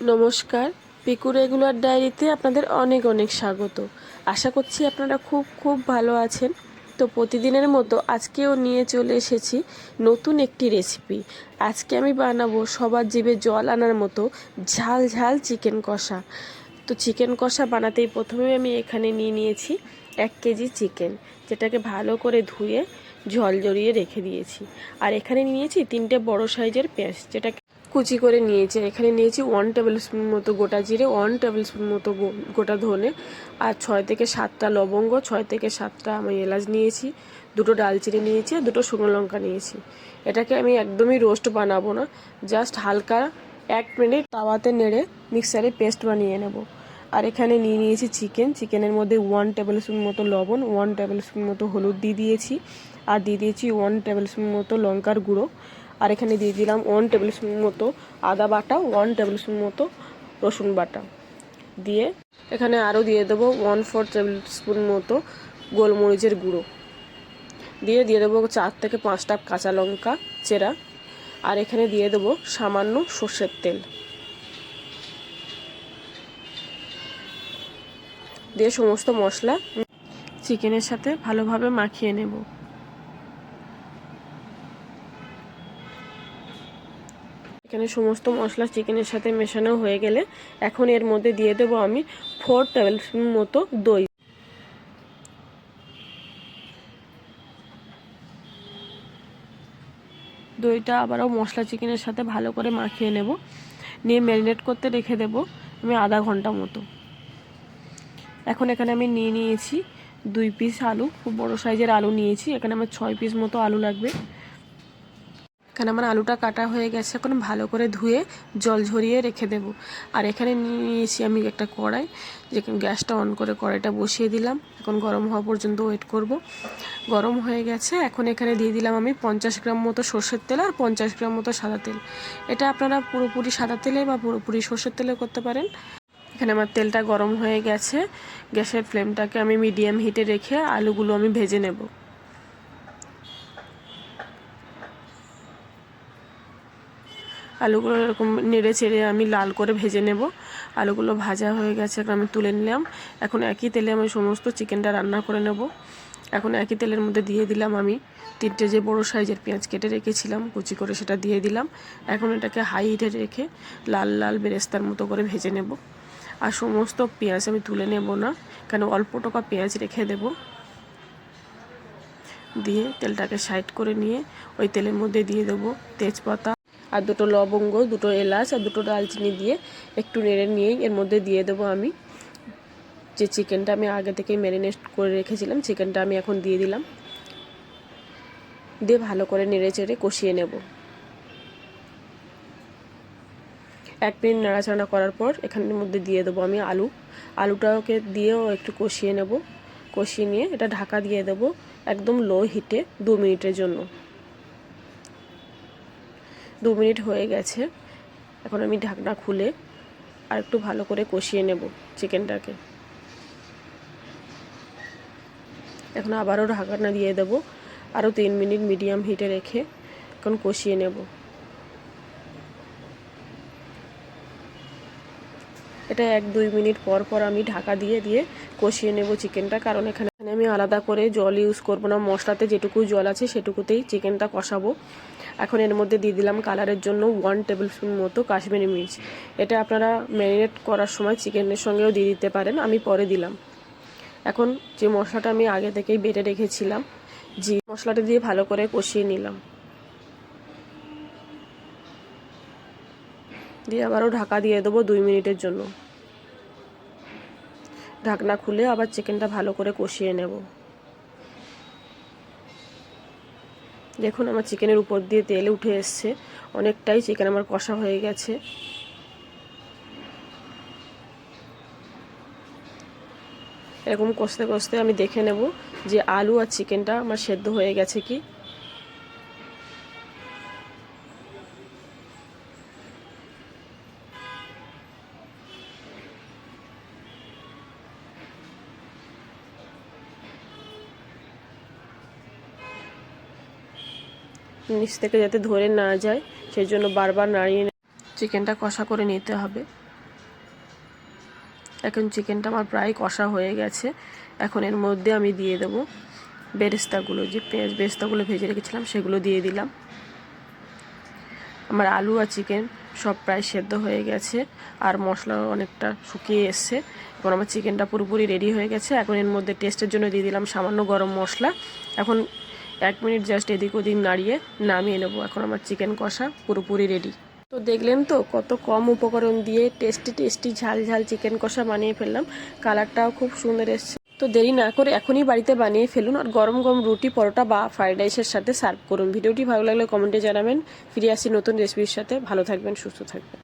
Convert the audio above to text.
নমস্কার। পিকু রেগুলার ডায়েরিতে আপনাদের অনেক অনেক স্বাগত। আশা করছি আপনারা খুব খুব ভালো আছেন। তো প্রতিদিনের মতো আজকেও নিয়ে চলে এসেছি নতুন একটি রেসিপি। আজকে আমি বানাবো সবার জিভে জল আনার মতো ঝাল ঝাল চিকেন কষা। তো চিকেন কষা বানাতেই প্রথমে আমি এখানে নিয়ে নিয়েছি এক কেজি চিকেন, যেটাকে ভালো করে ধুয়ে জল জড়িয়ে রেখে দিয়েছি। আর এখানে নিয়েছি তিনটে বড় সাইজের পেঁয়াজ যেটা কুচি করে নিয়েছি। এখানে নিয়েছি ওয়ান টেবিল স্পুন মতো গোটা জিরে ওয়ান টেবিল স্পুন মতো গোটা ধনে, আর ছয় থেকে সাতটা লবঙ্গ, ছয় থেকে সাতটা আমি এলাচ নিয়েছি, দুটো ডালচিনি নিয়েছি, আর দুটো শুকনো লঙ্কা নিয়েছি। এটাকে আমি একদমই রোস্ট বানাবো না জাস্ট হালকা এক মিনিট তাওয়াতে নেড়ে মিক্সারে পেস্ট বানিয়ে নেব। আর এখানে নিয়ে নিয়েছি চিকেন চিকেনের মধ্যে ওয়ান টেবিল স্পুন মতো লবণ ওয়ান টেবিল স্পুন মতো হলুদ দিয়ে দিয়েছি, আর দিয়ে দিয়েছি ওয়ান টেবিল স্পুন মতো লঙ্কার গুঁড়ো। আর এখানে দিয়ে দিলাম ওয়ান টেবিল স্পুন মতো আদা বাটা ওয়ান টেবিল স্পুন মতো রসুন বাটা। দিয়ে এখানে আরও দিয়ে দেবো ওয়ান ফোর টেবিল স্পুন মতো গোলমরিচের গুঁড়ো। দিয়ে দিয়ে দেবো চার থেকে পাঁচটা কাঁচা লঙ্কা চেরা। আর এখানে দিয়ে দেবো সামান্য সর্ষের তেল। দিয়ে সমস্ত মশলা চিকেনের সাথে ভালোভাবে মাখিয়ে নেব। এখানে সমস্ত মশলা চিকেনের সাথে মেশানো হয়ে গেলে এখন এর মধ্যে দিয়ে দেবো আমি ফোর টেবিল স্পুন মতো দই। দইটা আবারও মশলা চিকেনের সাথে ভালো করে মাখিয়ে নেব। নিয়ে ম্যারিনেট করতে রেখে দেব আমি আধা ঘণ্টা মতো। এখন এখানে আমি নিয়ে নিয়েছি দুই পিস আলু, খুব বড়ো সাইজের আলু নিয়েছি। এখানে আমার ছয় পিস মতো আলু লাগবে। এখানে আমার আলুটা কাটা হয়ে গেছে, এখন ভালো করে ধুয়ে জল ঝরিয়ে রেখে দেব। আর এখানে নিয়ে নিয়েছি আমি একটা কড়াই যেখানে গ্যাসটা অন করে কড়াইটা বসিয়ে দিলাম। এখন গরম হওয়া পর্যন্ত ওয়েট করব। গরম হয়ে গেছে, এখন এখানে দিয়ে দিলাম আমি পঞ্চাশ গ্রাম মতো সর্ষের তেল আর পঞ্চাশ গ্রাম মতো সাদা তেল। এটা আপনারা পুরোপুরি সাদা তেলে বা পুরোপুরি সর্ষের তেলে করতে পারেন। এখানে আমার তেলটা গরম হয়ে গেছে, গ্যাসের ফ্লেমটাকে আমি মিডিয়াম হিটে রেখে আলুগুলো আমি ভেজে নেব। আলুগুলো এরকম নেড়ে চেড়ে আমি লাল করে ভেজে নেব। আলুগুলো ভাজা হয়ে গেছে, এখন আমি তুলে নিলাম। এখন একই তেলে আমি সমস্ত চিকেনটা রান্না করে নেব। এখন একই তেলের মধ্যে দিয়ে দিলাম আমি তিনটে যে বড় সাইজের পেঁয়াজ কেটে রেখেছিলাম, কুচি করে সেটা দিয়ে দিলাম। এখন এটাকে হাই হিটে রেখে লাল লাল বেরেস্তার মতো করে ভেজে নেব। আর সমস্ত পেঁয়াজ আমি তুলে নেব না, কেন অল্প টাকা পেঁয়াজ রেখে দেব। দিয়ে তেলটাকে সাইড করে নিয়ে ওই তেলের মধ্যে দিয়ে দেবো তেজপাতা। আর দুটো লবঙ্গ, দুটো এলাচ আর দুটো দালচিনি দিয়ে একটু নেড়ে নিয়েই এর মধ্যে দিয়ে দেবো আমি। যে চিকেনটা আমি আগে থেকেই ম্যারিনেট করে রেখেছিলাম চিকেনটা আমি এখন দিয়ে দিলাম। দিয়ে ভালো করে নেড়ে চেড়ে কষিয়ে নেব। এক মিনিট নাড়াচাড়া করার পর এখানের মধ্যে দিয়ে দেবো আমি আলু। আলুটাকে দিয়েও একটু কষিয়ে নেব। কষিয়ে নিয়ে এটা ঢাকা দিয়ে দেবো একদম লো হিটে দু মিনিটের জন্য। দু মিনিট হয়ে গেছে। এখন আমি ঢাকনা খুলে আর একটু ভালো করে কষিয়ে নেব চিকেনটাকে। এখন আবারও ঢাকনা দিয়ে দেব। আরও তিন মিনিট মিডিয়াম হিটে রেখে এখন কষিয়ে নেব। এটা এক দুই মিনিট পর পর আমি ঢাকা দিয়ে দিয়ে কষিয়ে নেব চিকেনটা, কারণ এখানে আমি আলাদা করে জল ইউজ করব না। মশলাতে যেটুকু জল আছে সেটুকুতেই চিকেনটা কষাবো। এখন এর মধ্যে দিয়ে দিলাম কালারের জন্য ওয়ান টেবিল স্পুন মতো কাশ্মীরি মির্চ। এটা আপনারা ম্যারিনেট করার সময় চিকেনের সঙ্গেও দিয়ে দিতে পারেন, আমি পরে দিলাম। এখন যে মশলাটা আমি আগে থেকেই বেটে রেখেছিলাম জি মশলাটা দিয়ে ভালো করে কষিয়ে নিলাম। দিয়ে আবারও ঢাকা দিয়ে দেবো দুই মিনিটের জন্য। ঢাকনা খুলে আবার চিকেনটা ভালো করে কষিয়ে নেব। দেখুন, আমার চিকেনের উপর দিয়ে তেল উঠে এসছে। অনেকটাই চিকেন আমার কষা হয়ে গেছে। এরকম কষতে কষতে আমি দেখে নেব যে আলু আর চিকেনটা আমার সেদ্ধ হয়ে গেছে কি। নিচ থেকে যাতে ধরে না যায় সেই জন্য বারবার নাড়িয়ে চিকেনটা কষা করে নিতে হবে। এখন চিকেনটা আমার প্রায় কষা হয়ে গেছে। এখন এর মধ্যে আমি দিয়ে দেবো বেরেস্তাগুলো, যে পেঁয়াজ বেরেস্তাগুলো ভেজে রেখেছিলাম, সেগুলো দিয়ে দিলাম। আমার আলু আর চিকেন সব প্রায় সেদ্ধ হয়ে গেছে, আর মশলা অনেকটা শুকিয়ে এসছে। এখন আমার চিকেনটা পুরোপুরি রেডি হয়ে গেছে। এখন এর মধ্যে টেস্টের জন্য দিয়ে দিলাম সামান্য গরম মশলা। এখন এক মিনিট জাস্ট এদিক ওদিক নাড়িয়ে নামিয়ে নেব। এখন আমার চিকেন কষা পুরোপুরি রেডি তো দেখলেন তো, কত কম উপকরণ দিয়ে টেস্টি টেস্টি ঝাল ঝাল চিকেন কষা বানিয়ে ফেললাম। কালারটাও খুব সুন্দর এসছে। তো দেরি না করে এখনই বাড়িতে বানিয়ে ফেলুন আর গরম গরম রুটি, পরোটা বা ফ্রাইড রাইসের সাথে সার্ভ করুন। ভিডিওটি ভালো লাগলে কমেন্টে জানাবেন। ফিরে আসি নতুন রেসিপির সাথে। ভালো থাকবেন, সুস্থ থাকবেন।